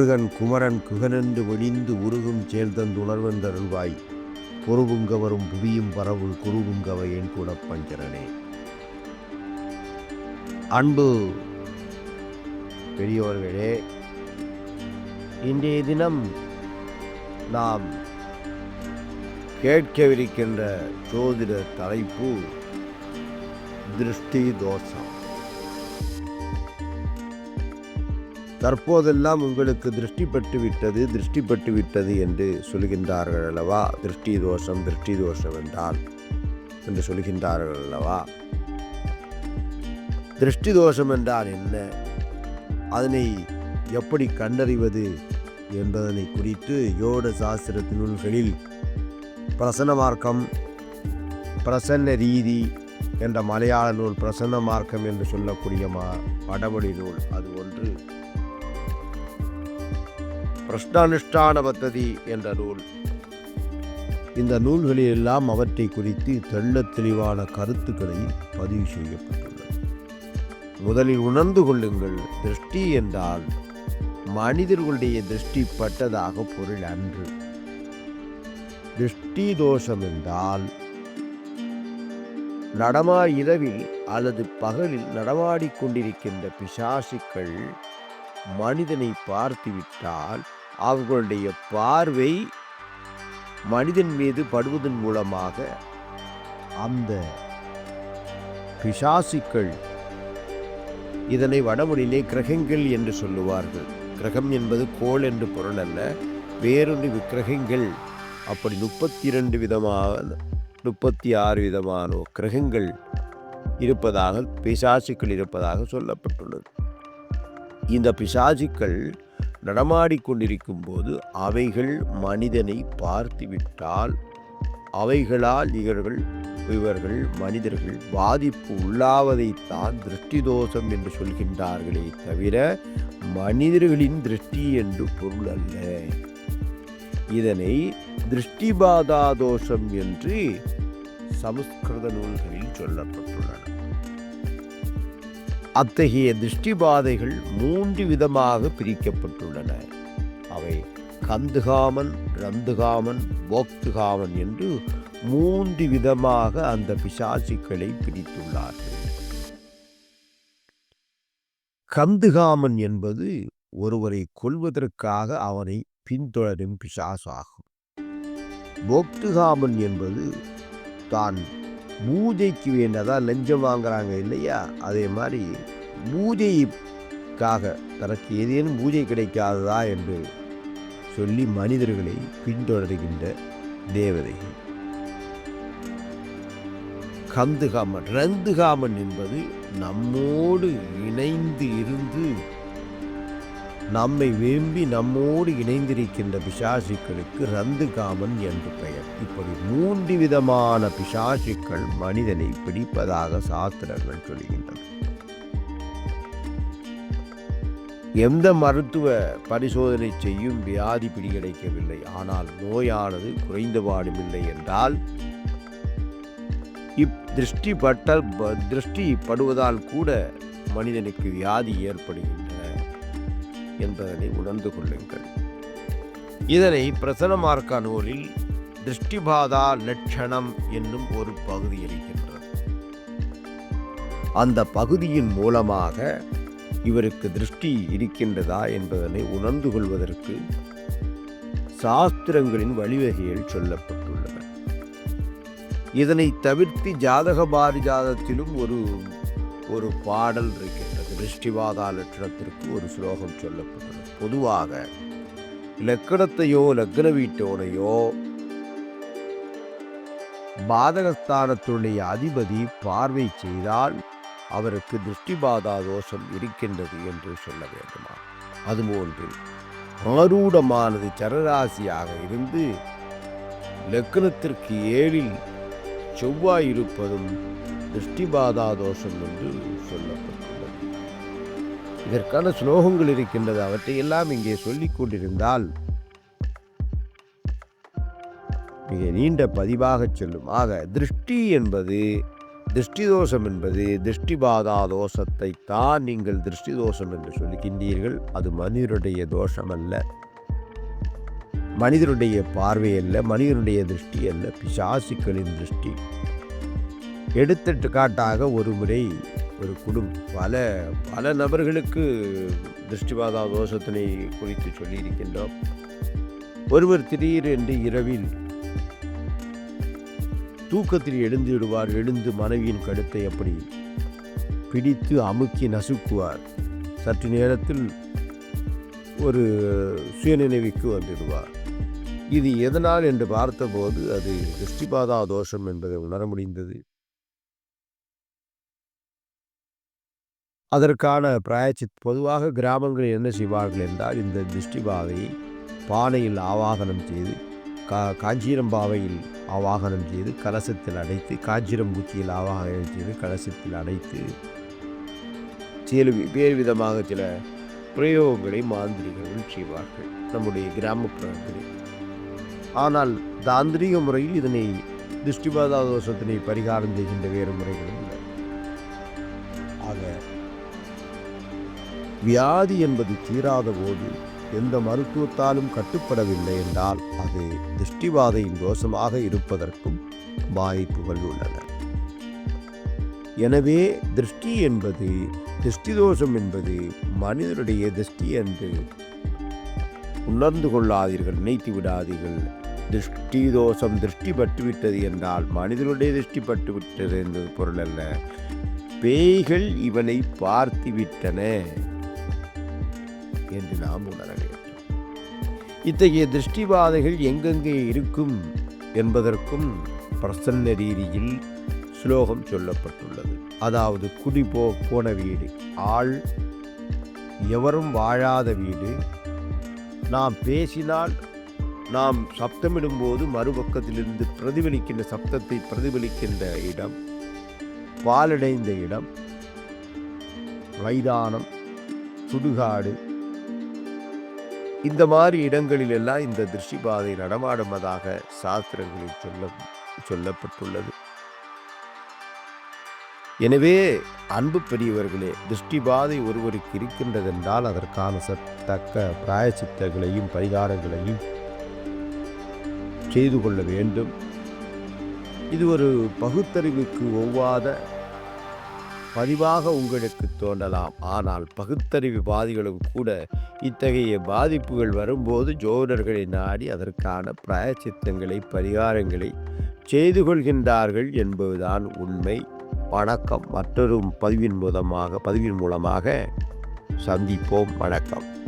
முருகன் குமரன் குகனென்று ஒளிந்து உருகும் சேர்ந்தந்துணர்வன் தருள்வாய் வரும் புவியும் பரவுள் குருவுங்கவை என் கூட பஞ்சரனே அன்பு பெரியோர்களே இன்றைய தினம் நாம் கேட்கவிருக்கின்ற ஜோதிட தலைப்பு திருஷ்டி தோஷம். தற்போதெல்லாம் உங்களுக்கு திருஷ்டிப்பட்டு விட்டது திருஷ்டிப்பட்டு விட்டது என்று சொல்கின்றார்கள் அல்லவா? திருஷ்டி தோஷம் திருஷ்டி தோஷம் என்றால் என்று சொல்கின்றார்கள் அல்லவா? திருஷ்டி தோஷம் என்றால் என்ன? அதனை எப்படி கண்டறிவது என்பதனை குறித்து யோட சாஸ்திரத்தின் நூல்களில் பிரசன்ன மார்க்கம் பிரசன்ன ரீதி என்ற மலையாள நூல் பிரசன்ன மார்க்கம் என்று சொல்லக்கூடிய மா வடமொழி நூல். அது ஒன்று. பிரஷ்னானுஷ்டான பத்ததி என்ற நூல். இந்த நூல்களில் எல்லாம் அவற்றை குறித்து தெள்ளத் தெளிவான கருத்துக்களை பதிவு செய்யப்பட்டுள்ளது. முதலில் உணர்ந்து கொள்ளுங்கள் திருஷ்டி என்றால் மனிதர்களுடைய திருஷ்டி பட்டதாக பொருள் அன்று. திருஷ்டி தோஷம் என்றால் நடமா இரவில் அல்லது பகலில் நடமாடிக்கொண்டிருக்கின்ற பிசாசுக்கள் மனிதனை பார்த்துவிட்டால் அவர்களுடைய பார்வை மனிதன் மீது படுவதன் மூலமாக அந்த பிசாசுக்கள் இதனை வடமொழியிலே கிரகங்கள் என்று சொல்லுவார்கள். கிரகம் என்பது கோல் என்று பொருள் அல்ல. வேறொன்று விக்கிரகங்கள். அப்படி முப்பத்தி இரண்டு விதமான முப்பத்தி ஆறு விதமான கிரகங்கள் இருப்பதாக பிசாசுக்கள் இருப்பதாக சொல்லப்பட்டுள்ளது. இந்த பிசாசுக்கள் நடமாடிக்கொண்டிருக்கும் போது அவைகள் மனிதனை பார்த்துவிட்டால் அவைகளால் இவர்கள் இவர்கள் மனிதர்கள் பாதிப்பு உள்ளாவதைத்தான் திருஷ்டி தோஷம் என்று சொல்கின்றார்களே தவிர மனிதர்களின் திருஷ்டி என்று பொருள் அல்ல. இதனை திருஷ்டிபாதா தோஷம் என்று சமஸ்கிருத நூல்களில் சொல்லப்பட்டுள்ளன. அத்தகைய திருஷ்டிபாதைகள் மூன்று விதமாக பிரிக்கப்பட்டுள்ளன. அவை கந்துகாமன் ரந்துகாமன் போக்துகாமன் என்று மூன்று விதமாக அந்த பிசாசுக்களை பிரித்துள்ளார்கள். கந்துகாமன் என்பது ஒருவரை கொல்வதற்காக அவனை பின்தொடரும் பிசாசாகும். போக்துகாமன் என்பது தான் பூஜைக்கு வேண்டதா லஞ்சம் வாங்குறாங்க இல்லையா? அதே மாதிரி பூஜைக்காக தனக்கு ஏதேனும் பூஜை கிடைக்காததா என்று சொல்லி மனிதர்களை பின்தொடர்கின்ற தேவதைகள் கந்துகாமன் ரந்துகாமன் என்பது நம்மோடு இணைந்து இருந்து நம்மை விரும்பி நம்மோடு இணைந்திருக்கின்ற பிசாசுக்களுக்கு ரந்துகாமன் என்று பெயர். இப்படி மூன்று விதமான பிசாசுக்கள் மனிதனை பிடிப்பதாக சாஸ்திரங்கள் சொல்கின்றன. எந்த மருத்துவ பரிசோதனை செய்யும் வியாதி பிடிகிடைக்கவில்லை ஆனால் நோயானது குறைந்தபாடுமில்லை என்றால் இப் திருஷ்டி பட்ட திருஷ்டி படுவதால் கூட மனிதனுக்கு வியாதி ஏற்படுகின்றது என்பதனை உணர்ந்து கொள்ளுங்கள். இதனை பிரசனமார்க்க நூலில் திருஷ்டிபாதா லட்சணம் என்னும் ஒரு பகுதி இருக்கின்றது அந்த பகுதியின் மூலமாக இவருக்கு திருஷ்டி இருக்கின்றதா என்பதனை உணர்ந்து கொள்வதற்கு சாஸ்திரங்களின் வழிவகைகள் சொல்லப்பட்டுள்ளன. இதனை தவிர்த்து ஜாதக பாரிஜாதத்திலும் ஒரு ஒரு பாடல் இருக்கிறது திருஷ்டிவாதா லட்சணத்திற்கு ஒரு ஸ்லோகம் சொல்லப்பட்டது. பொதுவாக லக்கணத்தையோ லக்ன வீட்டோடையோ பாதகஸ்தானத்துடைய அதிபதி பார்வை செய்தால் அவருக்கு திருஷ்டிபாதா தோஷம் இருக்கின்றது என்று சொல்ல வேண்டுமா? அதுபோன்று ஆரூடமானது சரராசியாக இருந்து லக்னத்திற்கு ஏழில் செவ்வாய் இருப்பதும் திருஷ்டிபாதா தோஷம் என்று சொல்லப்படும் இதற்கான ஸ்லோகங்கள் இருக்கின்றது. அவற்றை எல்லாம் இங்கே சொல்லிக் கொண்டிருந்தால் மிக நீண்ட பதிவாக செல்லும். ஆக திருஷ்டி என்பது திருஷ்டி தோஷம் என்பது திருஷ்டி பாதா தோஷத்தை தான் நீங்கள் திருஷ்டி தோஷம் என்று சொல்லுகின்றீர்கள் அது மனிதருடைய தோஷம் அல்ல மனிதருடைய பார்வை அல்ல மனிதனுடைய திருஷ்டி அல்ல பிசாசுக்களின் திருஷ்டி. எடுத்துட்டு காட்டாக ஒரு முறை ஒரு குடும்பம் பல பல நபர்களுக்கு திருஷ்டிபாதா தோஷத்தினை குறித்து சொல்லியிருக்கின்றோம். ஒருவர் திடீரென்று இரவில் தூக்கத்தில் எழுந்து விடுவார் எழுந்து மனைவியின் கழுத்தை அப்படி பிடித்து அமுக்கி நசுக்குவார். சற்று நேரத்தில் ஒரு சுயநினைவுக்கு வந்துடுவார் இது எதனால் என்று பார்த்தபோது அது திருஷ்டிபாதா தோஷம் என்பதை உணர முடிந்தது. அதற்கான பிராயச்சி பொதுவாக கிராமங்களில் என்ன செய்வார்கள் என்றால் இந்த திருஷ்டிபாதையை பானையில் ஆவாகனம் செய்து கா காஞ்சிரம்பாவையில் ஆவாகனம் செய்து கலசத்தில் அடைத்து காஞ்சிரம்பூச்சியில் ஆவாகனம் செய்து கலசத்தில் அடைத்து சில வேறு விதமாக சில பிரயோகங்களை மாந்திரிகர்கள் செய்வார்கள் நம்முடைய கிராமப்புறங்களில் ஆனால் தாந்திரிக முறையில் இதனை திருஷ்டிபாதா தோஷத்தினை பரிகாரம் செய்கின்ற வேறு முறைகளும் வியாதி என்பது தீராத போது எந்த மருத்துவத்தாலும் கட்டுப்படவில்லை என்றால் அது திருஷ்டிவாதையின் தோஷமாக இருப்பதற்கும் வாய்ப்புகள் உள்ளன. எனவே திருஷ்டி என்பது திருஷ்டி தோஷம் என்பது மனிதனுடைய திருஷ்டி என்று உணர்ந்து கொள்ளாதீர்கள் நினைத்து விடாதீர்கள். திருஷ்டி தோஷம் திருஷ்டி பட்டுவிட்டது என்றால் மனிதனுடைய திருஷ்டி பட்டுவிட்டது என்பது பொருள் அல்ல. பேய்கள் இவனை பார்த்து விட்டன என்று நாம் உணர வேண்டும் இத்தகைய திருஷ்டிபாதைகள் எங்கெங்கே இருக்கும் என்பதற்கும் பிரசன்ன ரீதியில் ஸ்லோகம் சொல்லப்பட்டுள்ளது. அதாவது குடி போ போன வீடு. ஆள் எவரும் வாழாத வீடு. நாம் பேசினால் நாம் சப்தமிடும்போது மறுபக்கத்திலிருந்து பிரதிபலிக்கின்ற சப்தத்தை பிரதிபலிக்கின்ற இடம் பாலடைந்த இடம் மைதானம் சுடுகாடு இந்த மாதிரி இடங்களில் எல்லாம் இந்த திருஷ்டிபாதை நடமாடுவதாக சாஸ்திரங்களில் சொல்ல சொல்லப்பட்டுள்ளது. எனவே அன்பு பெரியவர்களே திருஷ்டி பாதை ஒருவருக்கு இருக்கின்றதென்றால் அதற்கான சத்தக்க தக்க பிராயச்சித்தங்களையும் பரிகாரங்களையும் செய்து கொள்ள வேண்டும். இது ஒரு பகுத்தறிவுக்கு ஒவ்வாத பதிவாக உங்களுக்கு தோன்றலாம். ஆனால் பகுத்தறிவு பாதிகளும் கூட இத்தகைய பாதிப்புகள் வரும்போது ஜோதர்களை நாடி அதற்கான பிராயச்சித்தங்களை பரிகாரங்களை செய்து கொள்கின்றார்கள் என்பதுதான் உண்மை. வணக்கம். மற்றொரு பதிவின் மூலமாக பதிவின் மூலமாக சந்திப்போம். வணக்கம்.